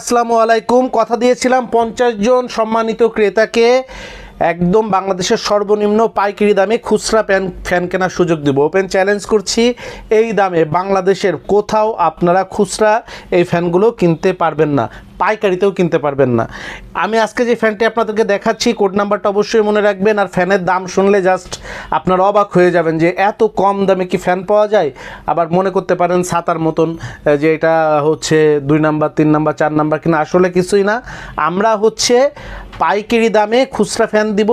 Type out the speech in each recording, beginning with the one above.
আসসালামু আলাইকুম। কথা দিয়েছিলাম পঞ্চাশ জন সম্মানিত ক্রেতাকে। একদম বাংলাদেশের সর্বনিম্ন পাইকারি দামে খুচরা প্যান ফ্যান কেনার সুযোগ দেবো। ওপেন চ্যালেঞ্জ করছি, এই দামে বাংলাদেশের কোথাও আপনারা খুচরা এই ফ্যানগুলো কিনতে পারবেন না, পাইকারিতেও কিনতে পারবেন না। আমি আজকে যে ফ্যানটি আপনাদেরকে দেখাচ্ছি, কোড নাম্বারটা অবশ্যই মনে রাখবেন আর ফ্যানের দাম শুনলে জাস্ট আপনারা অবাক হয়ে যাবেন যে এত কম দামে কি ফ্যান পাওয়া যায়। আবার মনে করতে পারেন সাতার মতন যে এটা হচ্ছে দুই নাম্বার, তিন নাম্বার, চার নাম্বার কিনা, আসলে কিছুই না। আমরা হচ্ছে পাইকারি দামে খুচরা ফ্যান দিব,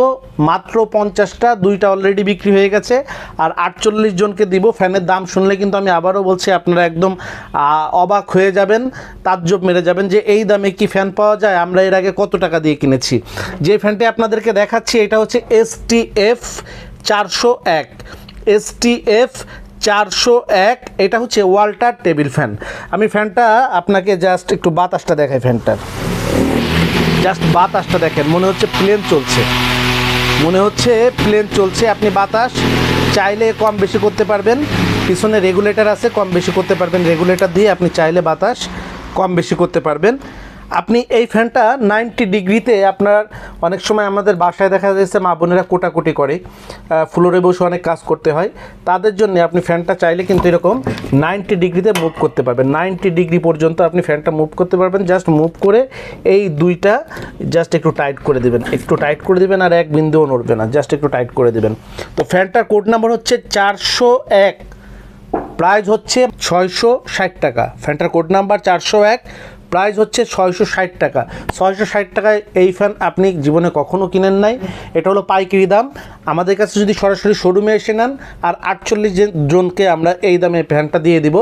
মাত্র পঞ্চাশটা, দুইটা অলরেডি বিক্রি হয়ে গেছে। আর আটচল্লিশ জনকে দিব ফ্যানের দাম শুনলে কিন্তু আমি আবারও বলছি, আপনারা একদম অবাক হয়ে যাবেন, তাজ্জব মেরে যাবেন যে এই দামে কি ফ্যান পাওয়া যায়? আমরা এর আগে কত টাকা দিয়ে কিনেছি? যে ফ্যানটি আপনাদেরকে দেখাচ্ছি, এটা হচ্ছে এস টি এফ চারশো এক। এস টি এফ চারশো এক, এটা হচ্ছে ওয়াল্টার টেবিল ফ্যান। আমি ফ্যানটা আপনাকে জাস্ট একটু বাতাসটা দেখাই ফ্যানটার। জাস্ট বাতাসটা দেখেন, মনে হচ্ছে প্লেন চলছে। মনে হচ্ছে প্লেন চলছে, আপনি বাতাস চাইলে কম বেশি করতে পারবেন, পিছনে রেগুলেটর আছে, কম বেশি করতে পারবেন। রেগুলেটর দিয়ে আপনি চাইলে বাতাস কম বেশি করতে পারবেন। আপনি এই ফ্যানটা নাইনটি ডিগ্রিতে আপনার অনেক সময় আমাদের বাসায় দেখা যাচ্ছে মা বোনেরা কোটাকুটি করে ফ্লোরে বসে অনেক কাজ করতে হয়। তাদের জন্য আপনি ফ্যানটা চাইলে কিন্তু এরকম নাইনটি ডিগ্রিতে মুভ করতে পারবেন। নাইনটি ডিগ্রি পর্যন্ত আপনি ফ্যানটা মুভ করতে পারবেন। জাস্ট মুভ করে এই দুইটা জাস্ট একটু টাইট করে দেবেন। একটু টাইট করে দেবেন আর এক বিন্দুও নড়বে না। জাস্ট একটু টাইট করে দেবেন। তো ফ্যানটার কোড নাম্বার হচ্ছে চারশো এক। প্রাইস হচ্ছে ছয়শো ষাট টাকা। ফ্যানটার কোড নাম্বার চারশো এক। প্রাইস হচ্ছে ছয়শো ষাট টাকা। ছয়শো ষাট টাকায় এই ফ্যান আপনি জীবনে কখনো কিনেন নাই। এটা হলো পাইকারি দাম। আমাদের কাছে যদি সরাসরি শোরুমে এসে নেন, আর আটচল্লিশ জনকে আমরা এই দামে ফ্যানটা দিয়ে দিব।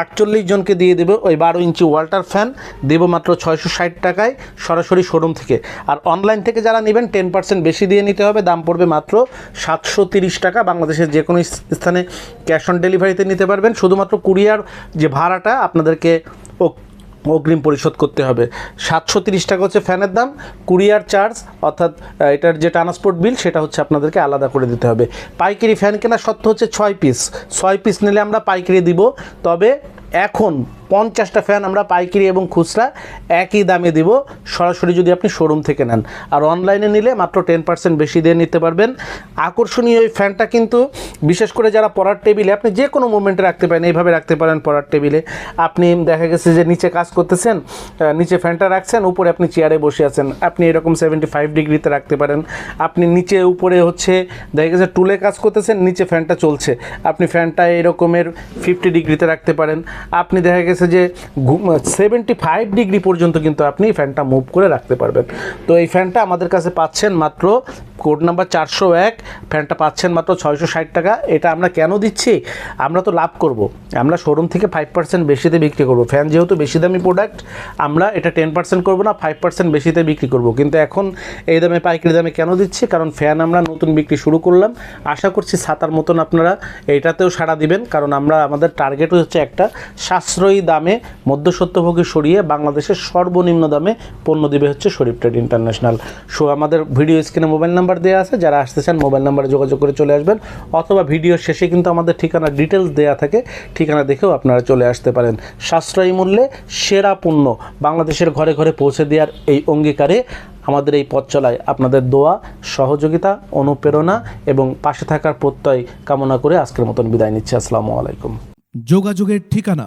আটচল্লিশ জনকে দিয়ে দেবো ওই বারো ইঞ্চি ওয়াল্টার ফ্যান। দেবো মাত্র ছয়শো ষাট টাকায় সরাসরি শোরুম থেকে। আর অনলাইন থেকে যারা নেবেন, টেন পার্সেন্ট বেশি দিয়ে নিতে হবে। দাম পড়বে মাত্র সাতশো তিরিশ টাকা। বাংলাদেশের যে কোনো স্থানে ক্যাশ অন ডেলিভারিতে নিতে পারবেন। শুধুমাত্র কুরিয়ার যে ভাড়াটা আপনাদেরকে অগ্রিম পরিশোধ করতে হবে। সাতশো তিরিশ টাকা হচ্ছে ফ্যানের দাম, কুরিয়ার চার্জ, অর্থাৎ এটার যে ট্রান্সপোর্ট বিল, সেটা হচ্ছে আপনাদেরকে আলাদা করে দিতে হবে। পাইকারি ফ্যান কেনার সত্য হচ্ছে ছয় পিস। ছয় পিস নিলে আমরা পাইকারি দিব। তবে এখন পঞ্চাশটা ফ্যান আমরা পাইকারি এবং খুচরা একই দামে দিব। সরাসরি যদি আপনি শোরুম থেকে নেন। আর অনলাইনে নিলে মাত্র টেন পার্সেন্ট বেশি দিয়ে নিতে পারবেন। আকর্ষণীয় এই ফ্যানটা কিন্তু বিশেষ করে যারা পড়ার টেবিলে আপনি যে কোনো মুভমেন্টে রাখতে পারেন, এইভাবে রাখতে পারেন পড়ার টেবিলে আপনি দেখা গেছে যে নিচে কাজ করতেছেন নিচে ফ্যানটা রাখছেন, উপরে আপনি চেয়ারে বসে আছেন। আপনি এরকম সেভেন্টি ফাইভ ডিগ্রিতে রাখতে পারেন। আপনি নিচে উপরে হচ্ছে, দেখা গেছে টুলে কাজ করতেছেন, নিচে ফ্যানটা চলছে। আপনি ফ্যানটা এরকমের ফিফটি ডিগ্রিতে রাখতে পারেন। আপনি দেখা গেছে যে সেভেন্টি ফাইভ ডিগ্রি পর্যন্ত কিন্তু আপনি ফ্যানটা মুভ করে রাখতে পারবেন। তো এই ফ্যানটা আমাদের কাছে পাচ্ছেন মাত্র কোড নাম্বার চারশো এক ফ্যানটা পাচ্ছেন মাত্র ছয়শো ষাট টাকা। এটা আমরা কেন দিচ্ছি? আমরা তো লাভ করব। আমরা শোরুম থেকে ফাইভ পার্সেন্ট বেশিতে বিক্রি করব। ফ্যান যেহেতু বেশি দামি প্রোডাক্ট আমরা এটা টেন পার্সেন্ট করব না ফাইভ পার্সেন্ট বেশিতে বিক্রি করব। কিন্তু এখন এই দামে, পাইকারি দামে কেন দিচ্ছি? কারণ ফ্যান আমরা নতুন বিক্রি শুরু করলাম। আশা করছি ছাতার মতন আপনারা এইটাতেও সাড়া দিবেন। কারণ আমরা, আমাদের টার্গেট হচ্ছে একটা সাশ্রয়ী দামে মধ্যসত্যভোগী সরিয়ে বাংলাদেশের সর্বনিম্ন দামে পণ্য দিবে হচ্ছে শরীফ ট্রেড ইন্টারন্যাশনাল। সো আমাদের ভিডিও স্ক্রিনে মোবাইল নাম্বার দেওয়া আছে, যারা আসতে চান মোবাইল নাম্বারে যোগাযোগ করে চলে আসবেন, অথবা ভিডিওর শেষে কিন্তু আমাদের ঠিকানা ডিটেলস দেওয়া থাকে, ঠিকানা দেখেও আপনারা চলে আসতে পারেন। সাশ্রয়ী মূল্যে সেরা পণ্য বাংলাদেশের ঘরে ঘরে পৌঁছে দেওয়ার এই অঙ্গীকারে আমাদের এই পথ চলায় আপনাদের দোয়া, সহযোগিতা, অনুপ্রেরণা এবং পাশে থাকার প্রত্যয় কামনা করে আজকের মতন বিদায় নিচ্ছি। আসসালামু আলাইকুম। যোগাযোগের ঠিকানা